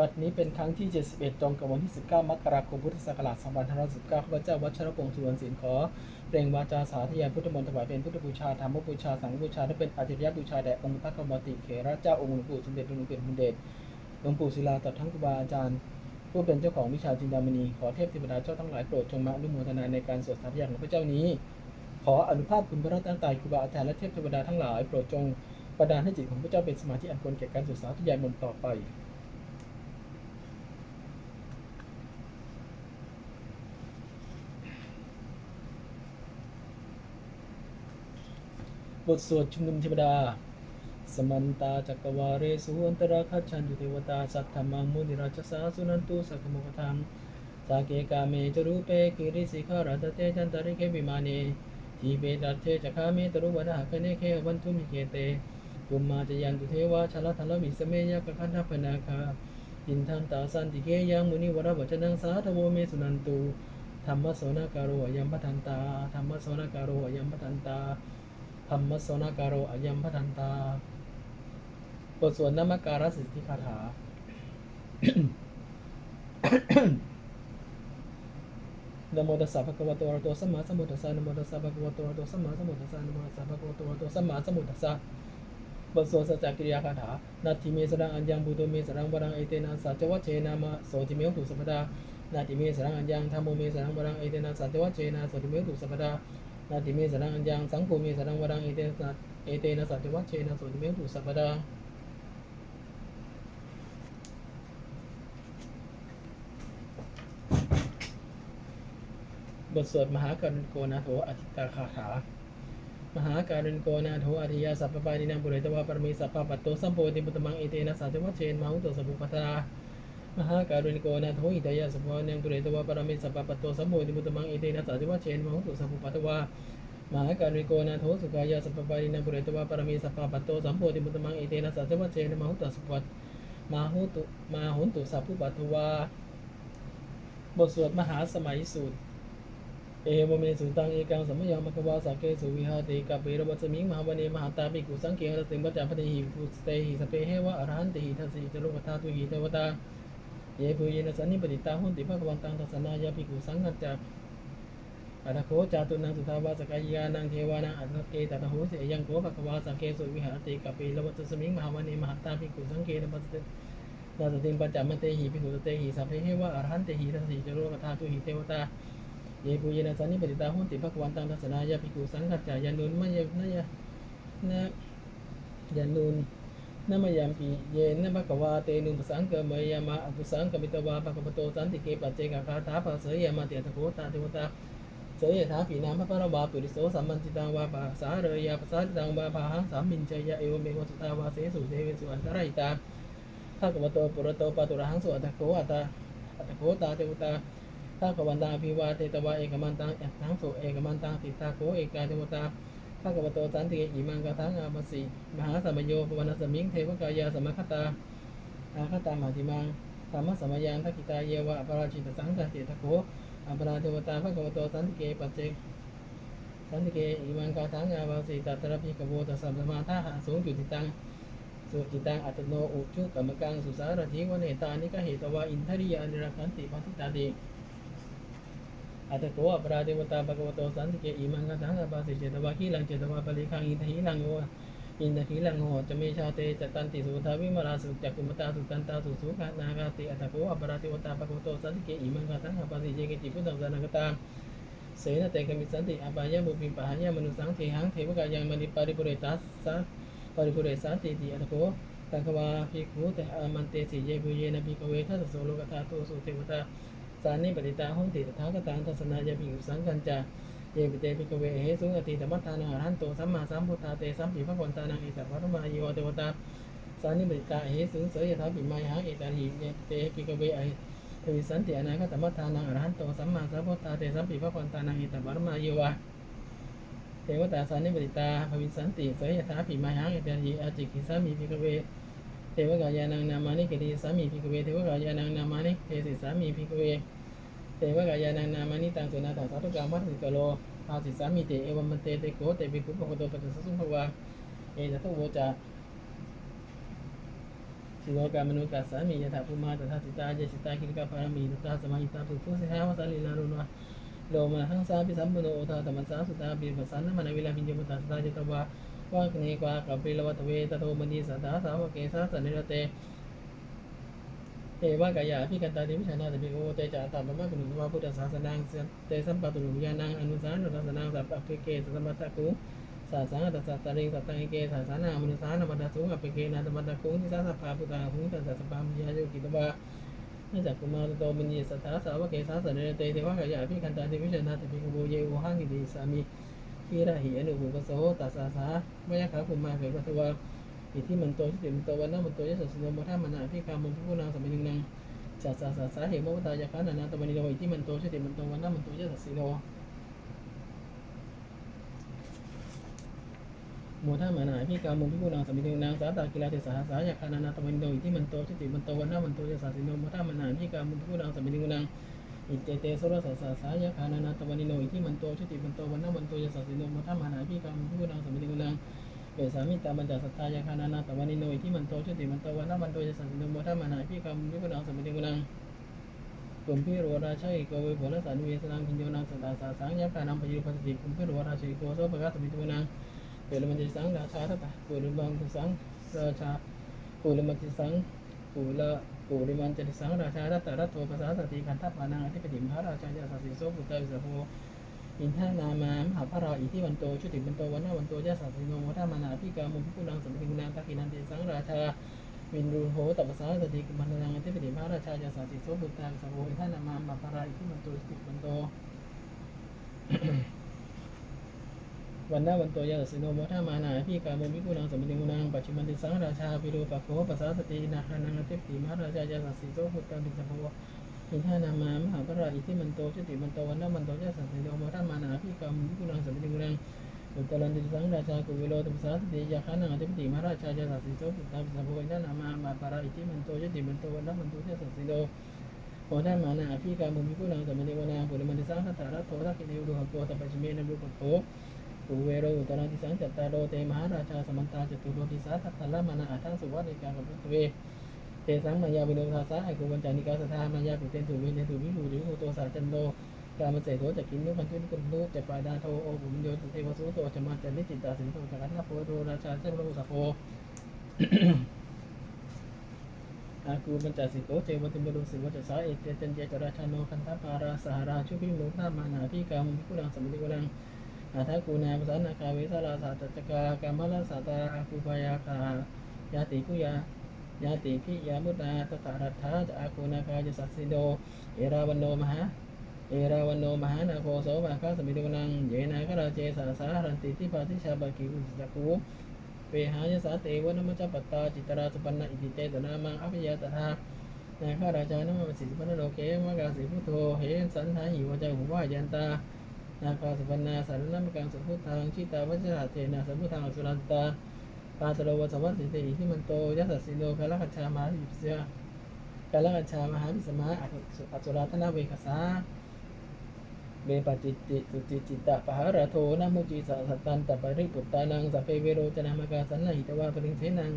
บัดนี้เป็นครั้งที่ 71 ตรงกับวันที่ 19 มกราคม พุทธศักราช 2519 ข้าพเจ้าวัชรพงศ์สุวรรณศิลป์ขอเปล่งวาจาสาธยายพุทธมนต์ถวายเป็นพุทธบูชา ธรรมบูชา สังฆบูชา และเป็นอาจริยบูชาแด่องค์พระกรมติเถระเจ้าองค์หลวงปู่สมเด็จหลวงปู่เป็นพุนเดช หลวงปู่ศิลาตัดทั้งครูบาอาจารย์ ผู้เป็นเจ้าของวิชาจินดามณี ขอเทพเทวดาเจ้าทั้งหลายโปรดจงมาอนุโมทนาในการสวดสาธยายของพระเจ้านี้ ขออนุภาพคุณพระรัตนตรัยครูบาอาจารย์และเทพเทวดาทั้งหลายโปรดจงประดานให้จิตของพระเจ้าเป็นสมาธิอันควรแก่การศึกษาทยายมนต์ต่อไป บทสวดชุมนุมเทวดา สมันตาจักรวาเรสุอันตราคัจฉันตุเทวตา สัทธมังมุนิราชสาสุนันตุสักขโมกทังสาเกกาเมจรูเปกิริสิขารัตเตจันตริเควิมานีทีเปตัตเทจักขาเมตรุวนาคเนเควันทุมิเกเตกุมมาจยันตุเทวาชลทัลมิสเมยกขันธปนาคาอินทันตาสันติเกยังมุนิวรวัจนังสาธโวเมสุนันตุธรรมโสนาการโรยัมปทันตาธรรมโสนาการโรยัมปทันตา ธรรมสนาการโรอายัมพทันตา บทสวดนามการสิทธิคาถา นโมตัสสะภะคะวะโตอะระหะโตสัมมาสัมพุทธัสสะนโมตัสสะภะคะวะโตอะระหะโตสัมมาสัมพุทธัสสะนโมตัสสะภะคะวะโตอะระหะโตสัมมาสัมพุทธัสสะบทสวดสัจจกิริยาคาถา นาทิเมสรังอัญญังบุโตเมสรังวรังเอเตนะสัจจวัชเชนะมะโสติเมหุสัพพดานาทิเมสรังอัญญังธัมโมเมสรังวรังเอเตนะสัจจวัชเชนะโสติเมหุสัพพดา นาทิเมสรังอัญญังสังโฆเมสรังวรังเอเตนะเอเตนะสัจวัชเชนะโสติเมหุสัพพดาบทสวดมหาการุณโกนาโถอธิตาคาถามหาการุณโกนาโถอธิยาสัพพปานินังบุเรตวาปรมีสัพพปัตโตสัมโพธิปุตตมังเอเตนะสัจวัชเชนมาหุตสัพพุปัตตา มหาการุณโกนาโถอิตายาสพพะเนงบุเรตวาปรมีสัพพปัตโตสัมโพธิปุตมังเอเตนะสัจวัชเชนมหุโตสัพพุปัตตวามหาการุณโกนาโถสุขายาสัพพปานินังบุเรตวาปรมีสัพพปัตโตสัมโพธิปุตมังเอเตนะสัจวัชเชนมหุตสัพปัตมาหุตุมาหุนตุสัพพุปัตตวาบทสวดมหาสมัยสูตรเอวเมสุตังเอกังสัมมยังมกวาสักเกสุวิหาติกัปเปรวัสมิงมหาวเนมหาตาปิกุสังเกหะสิงปัจจาปฏิหิภูสเตหิสเปเหวะอรหันติหิทัสสิจโลกธาตุหิเทวตา เยปุเยนะสันนิปติตาหุนติภะควันตังทัสนายาปิกุสังกัจจาอัตโคจาตุนังสุทาวาสกายานังเทวานังอัตเกตตะโหเสยังโกภะควาสังเกสุวิหารติกัปเปรวัตสมิงมหาวเนมหาตาปิกุสังเกนะปัสสนาสติปัจจามเตหิปิกุสเตหิสัพเพเหวะอรหันเตหิทัสสิจโลกธาตุหิเทวตาเยปุเยนะสันนิปติตาหุนติภควันตังทัสนายาภิกขุสังกัจจายานุนมะยะนะยะนะยานุน นะมยามปีเยนะภควาเตนุปสังเกมยามะอกุสังกมิตวาภควโตสันติเกปัจเจกคาถาภาเสยามาเตตะโคตาเทวตาเสยถาปีนามะปะระวาปุริโสสัมมันติตังวาปะสาเรยาปะสาติตังวาภาหังสามินจยะเอวเมวสุตาวาเสสุเทเวสุอันตรายตาภควโตปุระโตปะตุระหังสุอัตโคอัตตาอัตโคตาเทวตาถ้าขวันตาพิวาเตตวาเอกมันตังทั้งสุเอกมันตังติตาโกเอกาเทวตา ถ้ากวโตสันติอิมังกทังอาภสิมหาสัมโยปวนาสมิงเทวกายาสมคตาอาคตามาติมังธรรมสมยังทักิตาเยวะปราชิตสังกัจเจตโกอปราเทวตาพระกวโตสันติเกปัจเจกสันติเกอิมังกทังอาภสิตัตระพิกโวตัสสัมมาทาหาสูงจุติตังสุจิตังอัตโนอุชุกรรมกังสุสารถิวเนตานิกเหตวาอินทริยานิรักันติปัติตาเด อัตโกอปราเทวตาภควโตสันติเกอิมังคทังอปาสิเจตวาคีลังเจตวาปริคังอินทหิลังโยอินทหิลังโหจะเมชาเตจตันติสุทาวิมาราสุจักกุมตาสุตันตาสุสุขานากาติอัตโกอปราเทวตาภควโตสันติเกอิมังคทังอปาสิเจเกจิพุทธังสานกตาเสนเตกมิสันติอปายะบุปิปะหายะมนุสังเทหังเทวกายังมณิปาริปุเรตัสสะปาริปุเรสันติติอัตโกตังควาภิกขุเตอมันเตสิเยปุเยนะภิกขเวทัสสโสโลกธาตุสุเทวตา สานิปติตาหุนติตถาคตังทัศนายาภิกขุสังกันจาเยปิเตปิกเวเหสุงอติธรรมตานังอรหันโตสัมมาสัมพุทธาเตสัมปิภควันตานังเอตภรมายวเทวตาสานิปติตาเหสุงเสยถาปิมายหังเอตาหิเยเตปิกเวไอทวิสันติอนาคตมัตตานังอรหันโตสัมมาสัมพุทธาเตสัมปิภควันตานังเอตภรมายวะเทวตาสานิปติตาภวิสันติเสยถาปิมายหังเอตาหิอาจิกิสามีปิกเว เทวกายานังนามานิกิติสามีพิกเวเทวกายานังนามานิเทสิสามีพิกเวเตวะกายานังนามานิตังสุนาถาสาธุกามัตสิกโลภาสิสามิเตเอวมันเตเตโกเตปิคุปโคโตปัสสะสุภวาเอตตุโวจาสิโลกามนุกัสสามียถาภูมาตถาสิตาเจสิตาคิริกาปารามีตถาสมาหิตาปุพุสิหาวสาลีลารุณวะโลมาหังสาปิสัมปุโนโอทาตมัสสาสุตาปิปัสสันนมนาวิลาพิญญมุตตาสตาเจตวะ วะกเนกวากัปปิลวัตเวตโตมณีสัตตาสาวกเกสาสนิรเตเอวะกายาพิกันตาติวิชานาตปิโอเตจาตามปมะกุนุวาพุทธศาสนังเตสัมปตุลุญาณังอนุสานุรัสนังสัพพะเกสัมปัตตะกุสาสังตัสสะตะริงสัตตังเกสาสานามนุสานามัตตะสุงอภิเกนาตมัตตะกุทิสาสัพพะพุทธาหุตัสสะสัพพะมิยาโยกิตวะนจักกุมารโตมณีสัทธาสาวกเกสาสเนเตเทวะกายาพิกันตาติวิชานาตปิโอเยโอหังกิติสามิ คีระหิอนุภูปโสตัสสะสามยะขาภูมาเขปัตวะอิทิมันโตชิติมันโตวันนะมันโตยะสัสสิโนโมทัมมนาพิกามุพุนางสัมมิงนังจัสสะสะสาเหตุมวตายาคานานาตวันนิโรอิที่มันโตชติมันโตวันนามันโตยะสัสสิโนโมทามานาพี่กามุพิกุนางสมิตินางสาตากิลาเทสาสายาคานานาตวันนิโรอิที่มันโตชติมันโตวันนามันโตยะสัสสิโนโมทามานาพี่กามุพิกุนางสมิตินาง อิเตเตโสรสสาสายาคานานาตวันิโรอิที่มันโตชติมันโตวันนามันโตยะสัสสิโนโมทามานาพี่กามุพิกุนางสมิตินางเกิดสามิตาบัญจสัตตายาคานานาตวันิโรอิที่มันโตชติมันโตวันนามันโตยะสัสสิโนโมทามานาพี่กามุพิกุนางสมิตินางกุมพิโรราชัยโกวิผลสันเวสนังพิญโยนังสตาสาสังยักขานังปยุปัสสิกุมพิโรราชัยโกโสภะสมิตุนังเปรมันติสังราชาทัตตะปุริบังติสังราชาปุริมันติสัง ปุระปุริมันติสังราชาทัตตะรัตโตภาษาสติขันธปานังอธิปติมหาราชาจะสัสสิโสปุตตะวิสโภอินทานามามหาพระราอิทิวันโตชุติวันโตวันนาวันโตยะสัสสิโนโมทามานาพิกามุพิกุนังสมิติกุนังตักขินันติสังราชาวินรูโหตัปสาสติกุมันนังอธิปติพระราชาจะสาสิโสบุตรสาวกท่านนามาบัพพาราอิทิมันโตสิมันโต วันนาวันโตยาสิโนโมทามานาพี่กาโมมิกุนังสมิติกุนังปัจจุบันติสังราชาปิโรปะโคปัสสาสตินาคานังอธิปติมหาราชาจะสาสิโสบุตรปิสภวะอินทานามามหาพราอิทิมันโตชุติมันโตวันนาวันโตยาสัสสิโนโมทามานาพี่กาโมมิกุนังสมิติกุนังอุตตรันติสังราชากุวิโรตุสาสติยาขานังอธิปติมหาราชาจาสัสสิโสปุตตาปิสัพพะอินทานามามหาปราอิทิมันโตยติมันโตวันนัมันโตเจสัสสิโลโอทัมานาอภิกามุมิกุนังสมณิวนาปุริมันติสังขัตาระโททักขิเนวดุหโกตปัจฉิเมนะบุปโภ ปุเวโรอุตรันติสังจัตตาโรเตมหาราชาสมันตาจตุโรติสาทัตตะละมานาอัทังสุวัติการกับพุทเวเตสังมายาวิโนทาสาไอกุวัญจานิกาสทามายาปุเตนตุเวเนตุวิรูดิโหโตสาจันโตการมันเสโทจะกินนุพันธุนิกุนุจะปาดาโทโอบุญโยตุเทวสุโตจะมาจันนิจิตาสินโตจักันนาโพโตราชาเจ้าโลสะโพอากูบัญจสิโกเจวติมรุสิวัจสาเอเตเตนเจจราชาโนคันธปาราสหราชุพิมุนามานาพิกามุพิกุลังสมิติกุลัง อาทกูนาภาษานาคาเวสาราสาตจกากามลสาตาอากูปายาคายาติกุยายาติพิยามุตาตถารัตถาจะอากูนาคาจะสัสสิโด เอราวันโนมหาเอราวันโนมหานาโคโสภาคาสมิติวนัง เยนาคราเจสาสารันติทิปาทิชาบากิอุสจักขุเวหายสาเตวนมัจจปตาจิตราสุปันนอิติเตตนามังอภิยาตถานาคาราชานมสิสปันโลเกมะกาสิพุทโธเหนสันทาหิวจหุวายันตา นาคาสุปันนาสารนัมกังสุพุทธังชิตาวัจระเทนะสัมพุทธังอสุรันตาปาตโลวัสวัสสิเตอิทิมันโตยัสสสิโลกาลกัจฉามาหิปเสยกาลกัจฉามหาวิสมาอสุราธนาเวคสาเบปจิตติสุจิจิตตะปหาระโทนะมุจิสะสัตตันตะปริปุตตานังสัพเพเวโรจนามกาสันนะหิตวาปริงเทนัง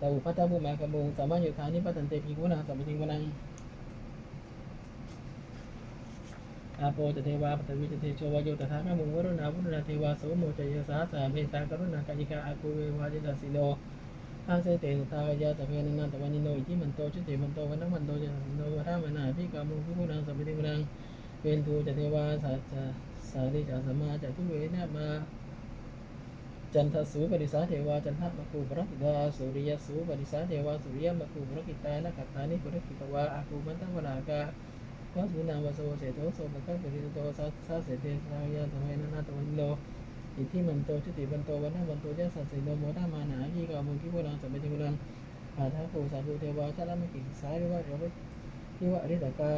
ตาอุพัตตาบุมากมุงสามายุทานิปัตตันเตปิกุณาสัมปติงวนัง อาโปจเทวาปตวิจเทโชวาโยตถาคามุงวรุณาวุณาเทวาสวโมจยสาสาเมตากรุณากายิกาอากูเววาจิตาสิโนอาเสเตสตากายาสเพนันตวันิโนอิทิมันโตชุติมันโตวันนมันโตจะสิโนวะธามานาพิกามุงพิกุณาสัมปติงวนังเป็นทูจเทวาสาจสาริจะสมาจะทุเวนะมาจันทสูปริสาเทวาจันทมะคูปรกิตาสุริยสูปริสาเทวาสุริยมะคูปรกิตานะกัตตานิปุรกิตวาอาคูมันตังวรากา วะสุนามวโสเสโตโสปะกัสปริโตสัสสะเสเตสายาสมัยนานาตวันโลอิทิมันโตชุติมันโตวันนะวันโตยะสัสสิโนโมทามานาหิกามุกิโกนังสัมปติกุลังอาทาโคสาธุเทวาชะละมะกิสายวิวะเรวะทิวะอริตกา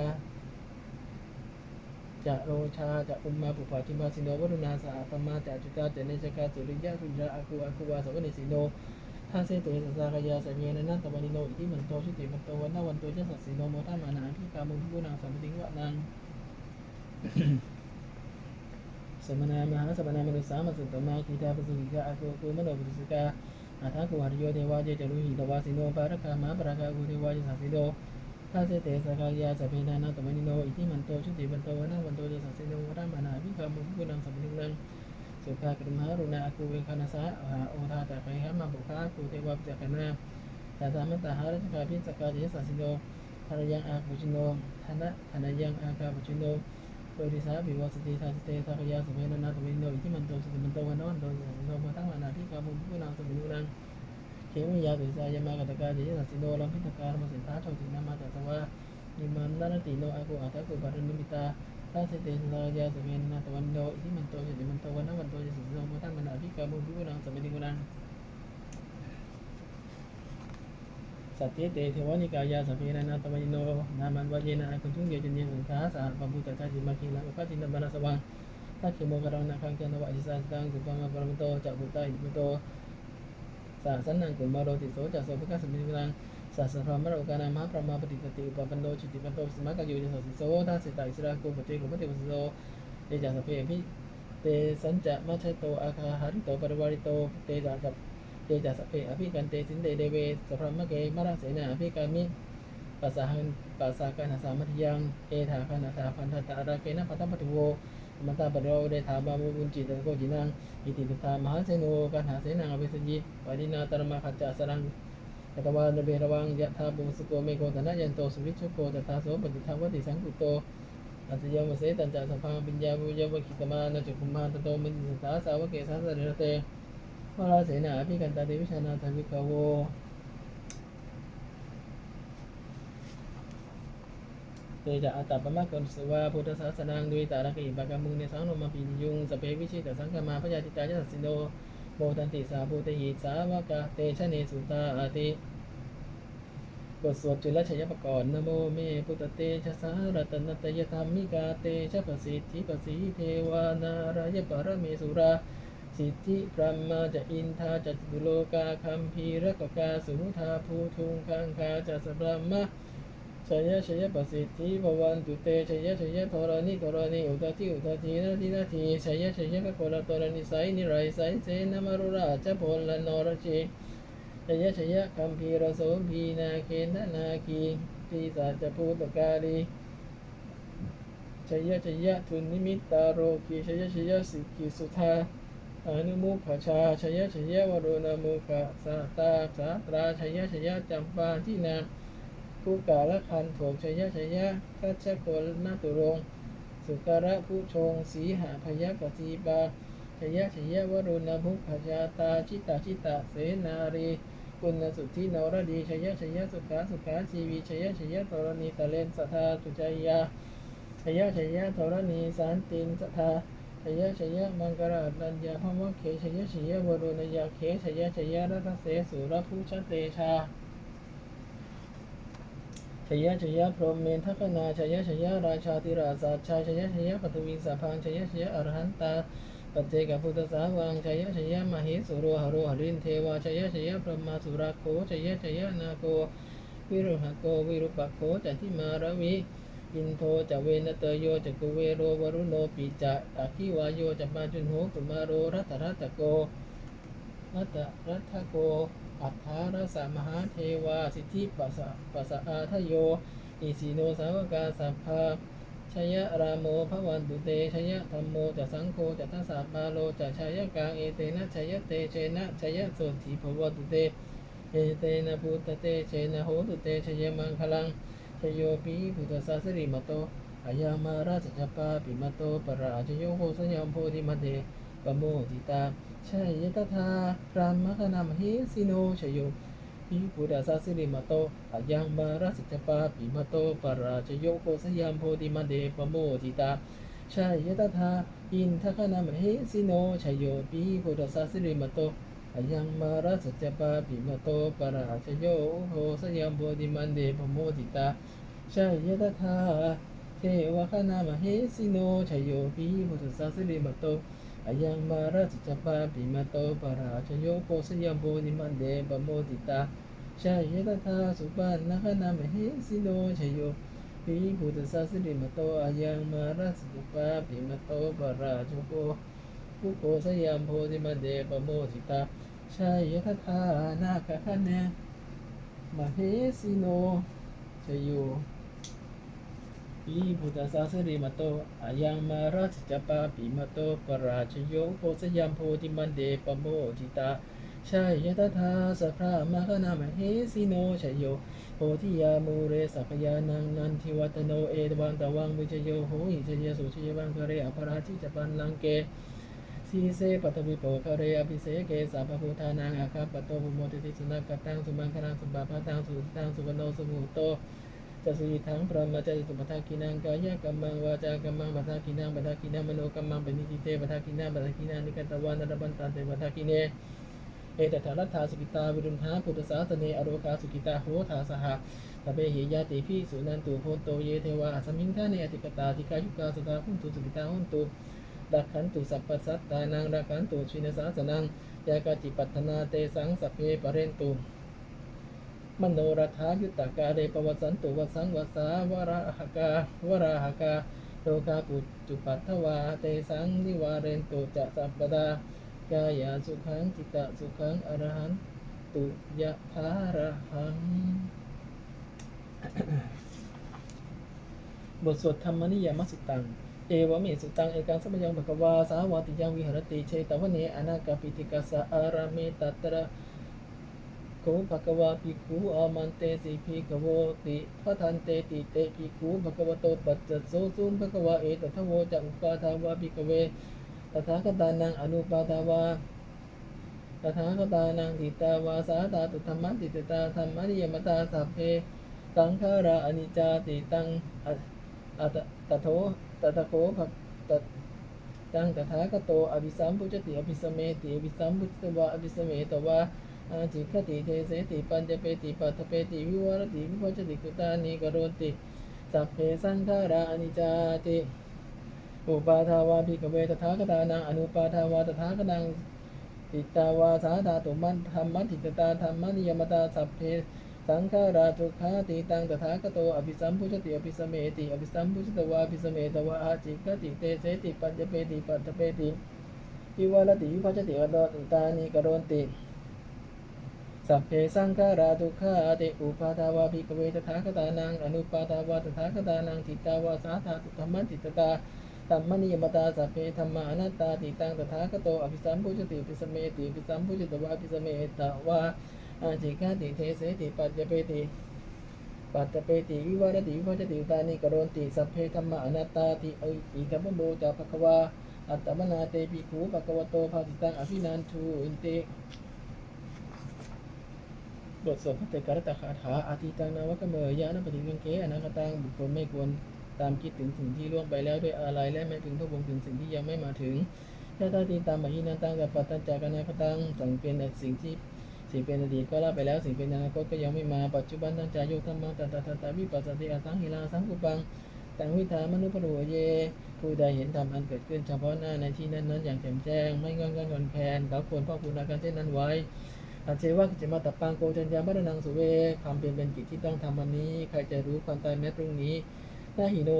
จะโรชาจะอุมมาปุปาทิมาสิโนวรุณาสาตมาจะจุตาจะเนจกาสุริยะรุจาอากูอากูวาสวนิสิโน ท่าเสเตสสากายาสัญญาณนันตวันนิโนอิทิมันโตชุติมันโตวันนาวันโตจะสัสสิโนโมทัมานาพิกามุพิกุนังสัมปติงวะนังสมนามหาสมนามนุสามาสุตมาคีตาปสุกิกาอาโกโกมโนปุริสกาอาทาโกหริโยเทวาเจจรุหิตวาสิโนปารคามาปรากาโกเทวาเจสัสสิโนท่าเสเตสกายาสเปนานาตมนิโนอิทิมันโตชุติวันโตวันาวันโตเจสัสสิโนวรามานาภิกามุขุนังสัมมินัง สุภากรมหารุณาอากูเวคานาสาอาโอทาตะไคหามาบุคากูเทวาปิจักนาตาตามัตตาหารัชกาพิสกาเจสัสิโนภรยังอาปุจิโนธนะธนยังอาคาปุจิโนโดยที่สาบิวสติทาสเตทากยาสุเวนนาตเวโนอิทิมันโตสุติมันโตวันนอนโดยโนมาตั้งมานาที่กามุผู้นางสมินุนังเขมิยาตุสายามากตกาเจยสัสิโนลัมพิตการมสินทาโชตินามาตัสวะนิมันนานติโนอากุอัตะกุบารนิมิตาทาสเตทากยาสุเวนนาตวันโนอิทิมันโตสุติมันโต ตั้งมานาที่กามุผู้นางสมินุนังสัตเตเตเทวานิกายาสพเพนะนาตมยิโนนามันวะเยนะอาคุณทุงเยจันเยสังฆาสาปปุตตะชาจิมาคีนะอุปาจินบานาสวังทักขิโมกรังนาคัง เตสันจะมัชโตอาคาหันโตปรวาริโตเตจากับเตจัสเปอภิกันเตสินเดเดเวสพรมะเกมาราเสนาอภิการมิปัสสาหันปัสสากันหาสามัทยังเอถาคานาถาพันธตาราเกนะพัทธปฏิโวมัตตาปฏิโวเดถาบามุบุญจิตตโกจินังอิติตุตามหาเสโนการหาเสนาอภิสยิปารินาตรมาขจจสรังตวานเบระวังยะธาบุสโกเมโกตนะยันโตสุวิชโกตถาโสปฏิทังวติสังกุโต อัสยามเสตัญจสัพพังปิญญาบุญวคิตมานจุคุมาตโตมิสตาสาวเกสัสสะเรเตวราเสนาพิกันตาเดวิชานาทวิกาโวเตจะอัตตปะมะกนสวาพุทธศาสนังดุยตาระกิปะกามุงเนสังนมาปิยุงสเปวิชิตสังกมาพยาติตายัสสิโนโมทันติสาภูตหิสาวกาเตชะเนสุตาอาติ บทสวดจุลชัยปกรณ์นโมเมพุทธเตชะสารตนตยธรรมิกาเตชะประสิทธิประสีเทวานารายปรเมสุรา สิทธิพรมาจะอินทาจัตุโลกาคัมภีรกกาสุนุทาภูทุงคังคาจัสพระมะชยชยประสิทธิภวันตุเตชยชยธรณิธรณิอุตติอุตตินาทินาทีชยชยพระโกรตรณิสัยนิไรสัยเสนมรุราชพลนรชี ยชยะคัมภีรโสพีนาเคนนาคีปีศาจภูตกาลีชยะชยะทุนนิมิตตาโรกีชยะชยะสิกิสุธาอนุมุขชาชยะชยะวโรณมุขสาตาสาตราชยะชยะจำปาที่นาผู้กาละคันโถกชยะชยคัชโกลนาตุรง สุการะผู้ชง สีหาพยกตีปาชยะชยะวโรณมุขชาตาชิตาชิตาเสนารี กุณสุทธินรดีชยชยสุขาสุขาชีวีชยชยตรณีตะเลนสัทธาตุจยาชยชยธรณีสานตินสัทธาชยชยมังกรดัญญาพมะเขชยชยวรุณยาเขชยชยรัตเสสุรภูชเตชาชยชยพรหมเมนทคนาชยชยราชาธิราชาชายชยชยปฐวีสาพังชยชยอรหันตา ปัจเจกพุทธสาวังชยชยมหิสุโรหโรหรินเทวาชยชยพรหมาสุราโคชยชยนาโก วิรุหโกวิรุปโคจันทิมารวิอินโทจะเวนเตโยจะกุเวโรวรุโนปิจะตักขิวายโยจะปาจุนโหกุมารโรรัตรัตโกรัตรัตโก อัฏฐารสมหาเทวาสิทธิปัสสะปัสสะอาทโยอิสิโนสาวกาสัพพา ชยะรามโมภวันตุเตชยะธรรมโมจะสังโฆจะทัสสะปาโลจะชยะกังเอเตนะชยะเตเชนะชยโสติภวตุเตเอเตนะพุตเตเชนะโหตุเตชยมังคลังชโยปิพุทธศาสริมโตอายังมาราชจปาปิมโตปราชโยโหสยามโพธิมเดปโมติตาชัยตถาพรามคณามหิสิโนชโย ปิพุทธศาสริมาโตอายังมาราชจปาปิมาโตปราชโยโหสยามโพธิมเดปโมติตาชัยตถาอินทคณามหิสิโนชโยปิพุทธศาสริมาโตอายังมาราชจปาปิมาโตปราชโยโหสยามโพธิมันเดปโมติตาชัยตถาเทวคณามเหสิโนชโยปิพุทธศาสริมาโต อายังมาราชจปาปิมโตปราชโยโหสยามโพธิมันเดปโมติตาชัยตถาสุปันนคณามเหสิโนชโยปปีพุทธศาสนิมโตอายังมาราสตุปาปิมโตปราชุโกภูโกสยามโพธิมาเดปโมทิตาชัยคทานาคคะเนมเหสิโนชโย ปีพุทธศาสริมโตอายังมาราชจปาปิมโตปราชโยโพสยามโพธิมันเดปโมจิตาชัยยตถาสัพพะมะนามเหสิโนชโยโพธิยามูเรสัพยานังนันทิวัตโนเอตวันตวังมุจโยโหหิชยสุชยวังคะเรอภราชิจปันลังเกสีเสปัตวิโปคะเรอภิเสเกสัพพุทธานังอาคาปโตภุโมติติสุนักกตังสุมังคลังสุบาพตังสุตังสุวโนสุมุโต จะสุทังพระมาจตุปทากินังกายกัมมังวาจากัมมังปทากินังปทากินังมโนกัมมังเป็นนิจิเตปทากินังปทากินังนิกัตวานรบันตันเตปทากิเนเอตถารัตถาสุกิตาวิรุณหาพุทธศาสเนอโรคาสุกิตาโหทาสหะตะเบหิยาติพิสุนันตุโพโตเยเทวาอสมิงทาเนอติกตาติกายุกาสตาหุนตุสุกิตาหุนตุดักขันตุสัพพสัตตานังดักขันตุชินสาสนังยากาจิปัตนาเตสังสัพเพปเรนตุ มโนรัฐายุตตากาเรปวสันตุวสังวสาวราหกาวราหกาโลกาปุจุปัตถวาเตสังนิวาเรนตุจะสัพปดากายาสุขังจิตตสุขังอรหันตุยะทาระหังบทสวดธรรมนิยามสุตัง เอวเมสุตัง เอกังสัมปยังภะควาสาวาติยังวิหรติเชตวเนอนาคาปิติกัสสะอาราเมตัตระ โกภะควาภิกขุอามันเตสิภิกขโวติพระทันเตติเตภิกขุภะควโตปัจจโสสุภะควะเอตทโวจะอุปาทาวาภิกเวตถาคตานังอนุปาทาวาตถาคตานังทิตาวาสาตาตุธรรมติตตาธรรมนิยมตาสัพเพตังคาราอนิจจาติตังอะอะตตะโทตตะโคภตตังตถาคโตอภิสัมพุจติอภิสเมติอภิสัมพุจตวะอภิสเมตวะ อาจิคติเทเสติปัญจเปติปัตถเปติวิวรติวิพัชติกุตานิกโรติสัพเพสังขารานิจาติอุปาทาวาภิกเวตถาคตานังอนุปาทาวาตถาคตังติตาวาสาธาตุมันธรรมติตตาธรรมนิยมตาสัพเพสังขาราทุกขาติตังตถาคโตอภิสัมพุชติอภิสมเมติอภิสัมพุชตวาอภิสมเมตวะอาจิคติเตเสติปัญจเปติปัตถเปติวิวรติวิพัชติอโดตานิกโรติ สัพเพสังขาราทุกขาเตอุปาทาวาภิกเวตถาคตานังอนุปาทาวาตถาคตานังทิตาวาสาธาตุธรรมติตตาตัมมนิยมตาสัพเพธรรมานัตตาติตังตถาคโตอภิสัมพุชติภิสมเมติภิสัมพุชตวาภิสมเมตวาอาจิกาติเทเสติปัจจเปติปัจจเปติวิวารติวิภัชติตานิกรนติสัพเพธรรมานัตตาติเอติธรรมโมจาภควาอัตตมนาเตปิคูภควโตภาสิตังอภินันทูอินเต บทสวดพระเตกรตคาถาอาทิตังนาวกเมยยะนปฏิกังเกอนาคตังบุคคลไม่ควรตามคิดถึงสิ่งที่ล่วงไปแล้วด้วยอะไรและไม่ถึงพระวงถึงสิ่งที่ยังไม่มาถึงยะตาตีตามมหินันตังกับปัตตัญจากนาคตังสังเป็นสิ่งที่สิ่งเป็นอดีตก็ละไปแล้วสิ่งเป็นอนาคตก็ยังไม่มาปัจจุบันตังจายุธรรมังตัตตาตาวิปัสสติอสังหิลาสังกุปังตังวิธามนุปโรเย ผู้ใดเห็นธรรมอันเกิดขึ้นเฉพาะหน้าในที่นั้นๆอย่างแจ่มแจ้ง ไม่งอนกันงอนแคนเขาควรพ่อคุณอาการเช่นนั้นไว้ อาเจวะกิจมาตับปังโกจัญญามัรนังสุเว ความเป็นเป็นกิจที่ต้องทำวันนี้ ใครจะรู้ความตายแม้พรุ่งนี้นาหิโน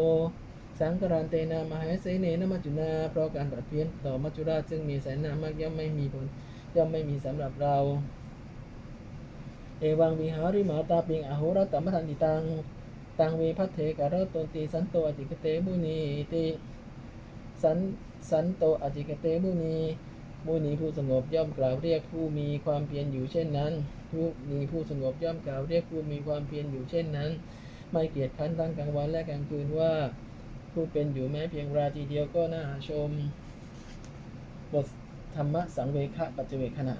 สังกรานเตนามหาเสเนนมัจจุนา เพราะการปรับเพี้ยนต่อมัจจุราชซึ่งมีแสนนามากย่อมไม่มีผลย่อมไม่มีสำหรับเราเอวังวิหาริมาตาปิงอโหรตมทันติตัง ตังเวพัทเถกะรตนติสันโตอติกเตมุนีติสันสันโตอติกเตมุนี มุนีผู้สงบย่อมกล่าวเรียกผู้มีความเพียรอยู่เช่นนั้น ผู้มีผู้สงบย่อมกล่าวเรียกผู้มีความเพียรอยู่เช่นนั้น ไม่เกียจคั้นทั้งกลางวันและกลางคืนว่า ผู้เป็นอยู่แม้เพียงราตรีเดียวก็น่าชม บทธรรมะสังเวคะปัจเจเวคขณะ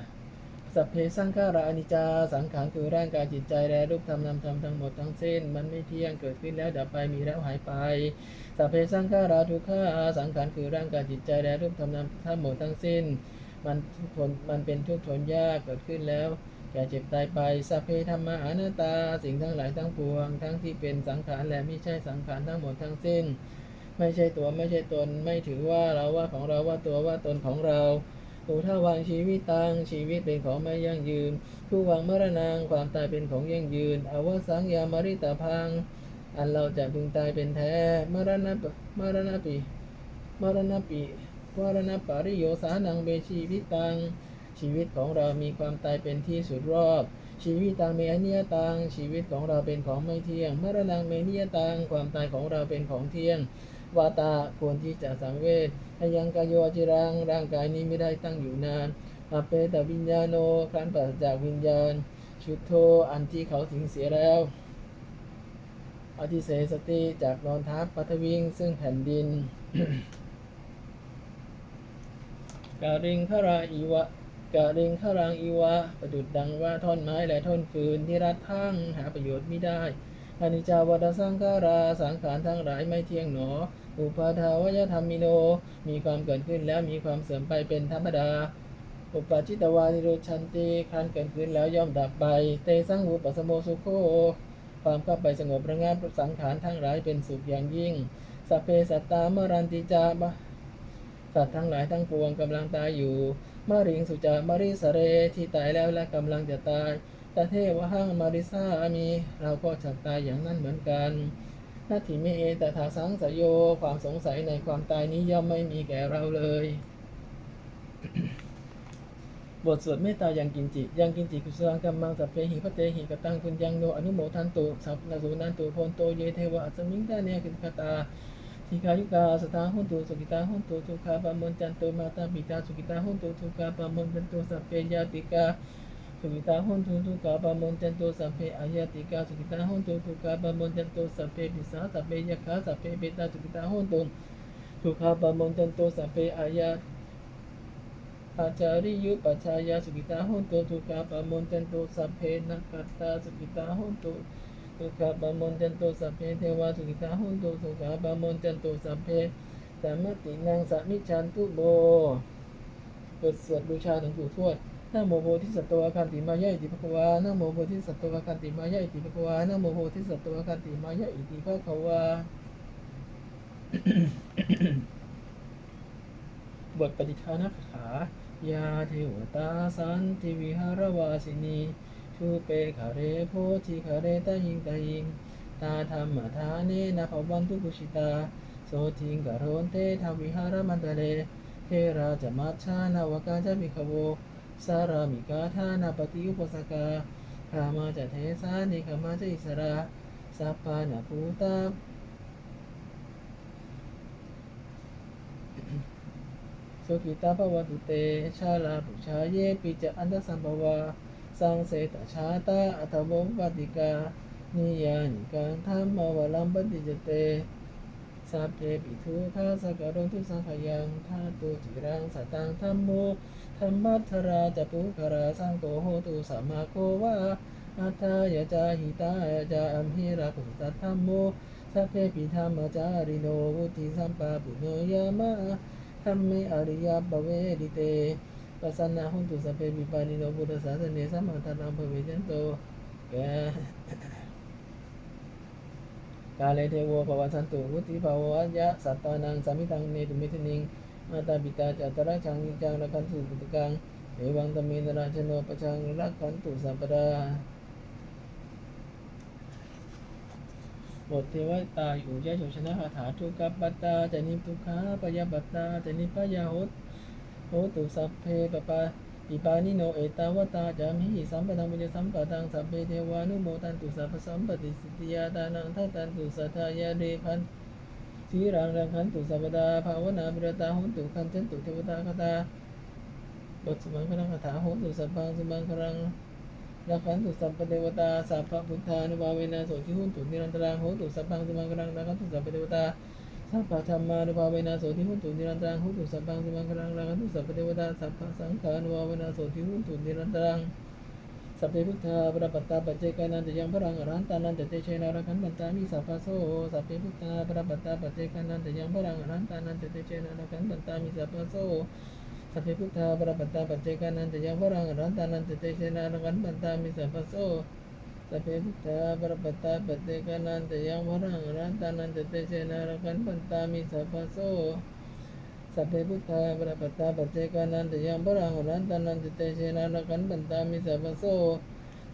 สัพเพสังขาราอนิจจาสังขารคือร่างกายจิตใจและรูปธรรมนามธรรมทั้งหมดทั้งสิ้น มันไม่เที่ยงเกิดขึ้นแล้วดับไปมีแล้วหายไปสัพเพสังขาราทุกขาสังขารคือร่างกายจิตใจและรูปธรรมนามทั้งหมดทั้งสิ้น มันทุกทนมันเป็นทุกข์ทนยากเกิดขึ้นแล้วแก่เจ็บตายไปสัพเพธรรมะอนัตตา สิ่งทั้งหลายทั้งปวง ทั้งที่เป็นสังขารและไม่ใช่สังขารทั้งหมดทั้งสิ้น ไม่ใช่ตัวไม่ใช่ตน ไม่ถือว่าเราว่าของเราว่าตัวว่าตนของเรา ผู้ถ้าวางชีวิตตังชีวิตเป็นของไม่ยั่งยืน ผู้วางมรณางความตายเป็นของยั่งยืนอวสังยามริตาพัง อันเราจะพึงตายเป็นแท้มรณะปมรณะปีมรณะปีมรณะปาริโยสานังเบชีวิตัง ชีวิตของเรามีความตายเป็นที่สุดรอบ ชีวิตตังเมอเนียตัง ชีวิตของเราเป็นของไม่เที่ยง มรณะเมเนียตัง ความตายของเราเป็นของเที่ยง วาตาควรที่จะสังเวชอายังกายโยจิรังร่างกายนี้ไม่ได้ตั้งอยู่นานอเปตวิญญาโนครั้นปราศจากวิญญาณ ชุดโทอันที่เขาทิ้งเสียแล้ว อธิเสสติจากนอนทับปัทวิงซึ่งแผ่นดินกาลิงขราอีวะกาลิงขรังอีวะ ประดุดดังว่าท่อนไม้และท่อนฟืนที่รัดทั้งหาประโยชน์ไม่ได้อนิจจาวัฏสังขาราสังขารทั้งหลายไม่เที่ยงหนอ อุปาทาวยธรรมิโน มีความเกิดขึ้นแล้วมีความเสื่อมไปเป็นธรรมดา อุปาจิตวานิโรชันติครั้นเกิดขึ้นแล้วย่อมดับไป เตสังอุปสมโมสุโค ความเข้าไปสงบระงับสังขารทั้งหลายเป็นสุขอย่างยิ่งสัพเพสัตตามรันติจาบสัตว์ทั้งหลายทั้งปวงกำลังตายอยู่มาริงสุจามาริสเรที่ตายแล้วและกำลังจะตายตาเทวหังมาริสามี เราก็ฉักตายอย่างนั้นเหมือนกัน นาทิเมเอตถาสังสยโยความสงสัยในความตายนี้ย่อมไม่มีแก่เราเลย บทสวดเมตตายังกินจิ ยังกินจิกุศลกัมมังสัพเพหิพระเตหิกตังคุณยังโนอนุโมทันตุสัพนาสุนันตุโพนโตเยเทวะอัสมิงตาเนกิคตาทิกายุกาสตาหุนตุสุกิตาหุนตุทุกขาปะมนจันตุมาตาปิตาสุกิตาหุนตุทุกขาปะมนจันตุสัพเพยาติกา สุกิตาหุนตุทุกาปะมนจันตุสัพเพอายติกาสุกิตาหุนตุทุกาปะมนจันตุสัพเพปิสาสัพเพยะขาสัพเพเบตาสุกิตาหุนตุทุกขาปะมนจันตุสัพเพอายาอาจาริยุปัจชายาสุกิตาหุนตุทุกขาปะมนจันตุสัพเพนักขัตตาสุกิตาหุนตุทุกขาปะมนจันตุสัพเพเทวาสุกิตาหุนตุทุกขาปะมนจันตุสัพเพสามตินังสามิชันตุโบบทสวดบูชาหลวงปู่ทวด นะโมโพธิสัตว์อาคันติมายะอิติภควานะโมโพธิสัตว์อาคันติมายะอิติภควานะโมโพธิสัตว์อาคันติมายะอิติภควาบทปฏิทานคาถายาเทวตาสันติวิหารวาสินีชูเปคาเรโพธิคาเรตาหิงตาหิง ตาธรรมทาเนนะภวันตุกุชิตา โสทิงกะโรนเตทวิหารมันตะเลเทราจมัชชานาวกาจะมิขโว สารามิกาธานาปฏิอุปสกาขามมาจะเทสานิขมาจะอิสราสัพพานาภูตาสุขิตาภวตุเต ชาลาปุชาเยปิจะอันตสัมภวาสังเสตชาตาอัตวงปฏิกา นิยานิการธรรมวลัมปติจเต สัพเพปิทุขาสกการนทุสังขยังธาตุจิรังสตังธรรมโมธรรมัทธราจะปุคราสังโฆโหตุสัมมาโควาอัตตายะจาหิตายะจาอัมหิราปุตตธรรมโมสัพเพปิธรรมจาริโนวุติสัมปาปุโยยามะธรรมเมอริยบเวดิเตปัสสนาหุนตุสัพเพปิปานิโนพุทธศาสเนสัมมาทันังภเวจันโตแก กาเลเทโวภวันสันตุวุติภาวะยะสัตตานังสามิตังเนตุเมทนิงมาตาปิตาจัตตระชังนิจังรักันตุปุตกังเอวังตเมนราชโนปชังรักขันตุสัมปดาบทเทวตาอยู่ยะโยชนะคาถาทุกขปัตตาจนิทุกขาปยาปัตตาจนิปยาหุตโหตุสัพเพปปา ปิปานิโนเอตาวตาจามิหิสัมปทังวิจสัมปทังสัพเพเทวานุโมทันตุสัพพสัมปติสิทธิยาตานังทัตันตุสัทธายาเดพันทีรังรังขันตุสัพดาภาวนาบิรตาหุนตุคันเจนตุเทวตาคตาบทสมังคลังคาถาหุนตุสัพพังสมังคลังรักขันตุสัพเทวตาสัพพพุทธานุภาเวนะโสทิหุนตุนิรันตรังโหตุสัพพังสมังคลังรักขันตุสัพพเทวตา สัพพะธรรมานุภาเวนะโสทิหุตุนิรันตรังโหตุสัพพังสุมังคลังรักขันตุสัพพเทวตาสัพพะสังขานุภาเวนะโสทิหุตุนิรันตรังสัพเพพุทธาปรปัตตาปัจเจกานันจะยังพรังอรันตานันจะเตเชนะรักขันบันตามิสัพพะโสสัพเพพุทธาปรปัตตาปัจเจกานันจะยังพรังอรันตานันจะเตเชนะรักขันบันตามิสัพพะโสสัพเพพุทธาปรปัตตาปัจเจกานันจะยังพรังอรันตานันจะเตเชนะรักขันบันตามิสัพพะโส สัพเพพุทธาปรปตตาปัจเจกานันจะยังพรังรันตานันจะเตเชนะรักันบันตามิสัพพะโสสัพเพพุทธาปรปตตาปัจเจกานันจะยังพรังรันตานันจะเตเชนะรักันบันตามิสัพพะโส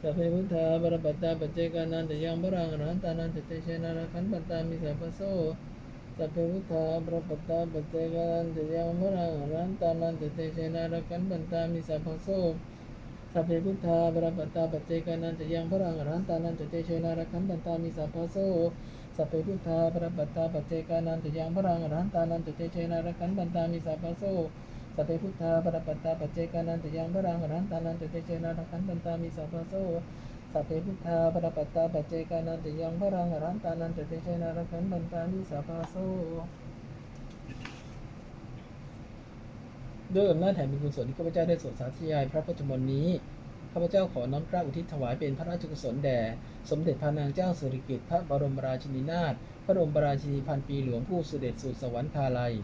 สัสัพเพพุทธาปรปตตาปัจเจกานันตยังพรังรันตานันตเตเชนะระคันปัตตามิสัพพโสสัพเพพุทธาปรปตตาปัจเจกานันตยังพรังรันตานันตเตเชนะระคันปัตตามิสัพพโส สัพเพพุทธาปรปัตตาปัจเจกานันตยังพรังอรหันตานันตเตเชนะระคันปัตตามิสัพพโสสัพเพพุทธาปรปัตตาปัจเจกานันตยังพรังอรหันตานันตเตเชนะระคันปัตตามิสัพพโสสัพเพพุทธาปรปัตตาปัจเจกานันตยังพรังอรหันตานันตเตเชนะระคันตันตามิสัพพโสสัพเพพุทธาปรปัตตาปัจเจกานันตยังพรังอรหันตานันตเตเชนะระคันตันตามิสัพพโส ด้วยอำนาจแห่งบุญกุศลที่ข้าพเจ้าได้สวดสาธยายพระพุทธมนต์นี้ข้าพเจ้าขอน้อมเกล้าอุทิศถวายเป็นพระราชกุศลแด่สมเด็จพระนางเจ้าสุริกิติ์พระบรมราชินีนาถพระบรมราชินีพันปีหลวงผู้เสด็จสู่สวรรคาลัย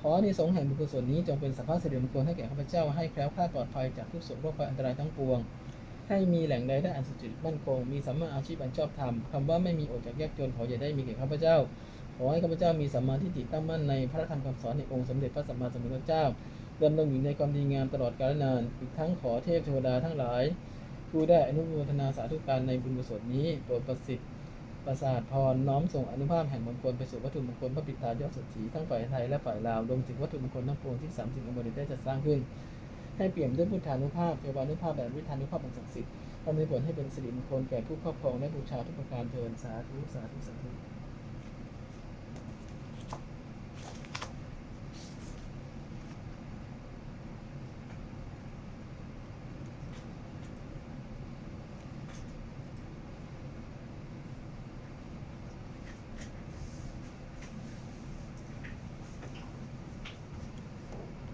ขออนิสงส์แห่งบุญกุศลนี้จงเป็นสัพพะสิริมงคลให้แก่ข้าพเจ้าให้แคล้วคลาดปลอดภัยจากทุกโศกโรคภัยอันตรายทั้งปวง ให้มีแหล่งใดได้อันสุจริตมั่นคง มีสัมมาอาชีพอันชอบธรรมคำว่าไม่มีอดจากยากจนขออย่าได้มีแก่ข้าพเจ้า ขอให้ข้าพเจ้ามีสัมมาทิฏฐิตั้งมั่นในพระธรรมคำสอนในองค์สมเด็จพระสัมมาสัมพุทธเจ้าดำรงอยู่ในความดีงามตลอดกาลนาน อีกทั้งขอเทพเทวดาทั้งหลาย ผู้ได้อนุโมทนาสาธุการในบุญกุศลนี้โปรดประสิทธิ์ประสาทพรน้อมส่งอนุภาพแห่งมงคลไปสู่วัตถุมงคลพระปิตายอดสุดถีทั้งฝ่ายไทยและฝ่ายลาวรวมถึงวัตถุมงคลทั้งปวงที่สามสิ่งอมฤตได้จัดสร้างขึ้น ให้เปี่ยมด้วยพุทธานุภาพเทวานุภาพแบบวิธานุภาพอันศักดิ์สิทธิ์ทำให้ผลให้เป็นสิริมงคลแก่ผู้ครอบครองและบูชาทุกประการเทินสาธุสาธุสาธุ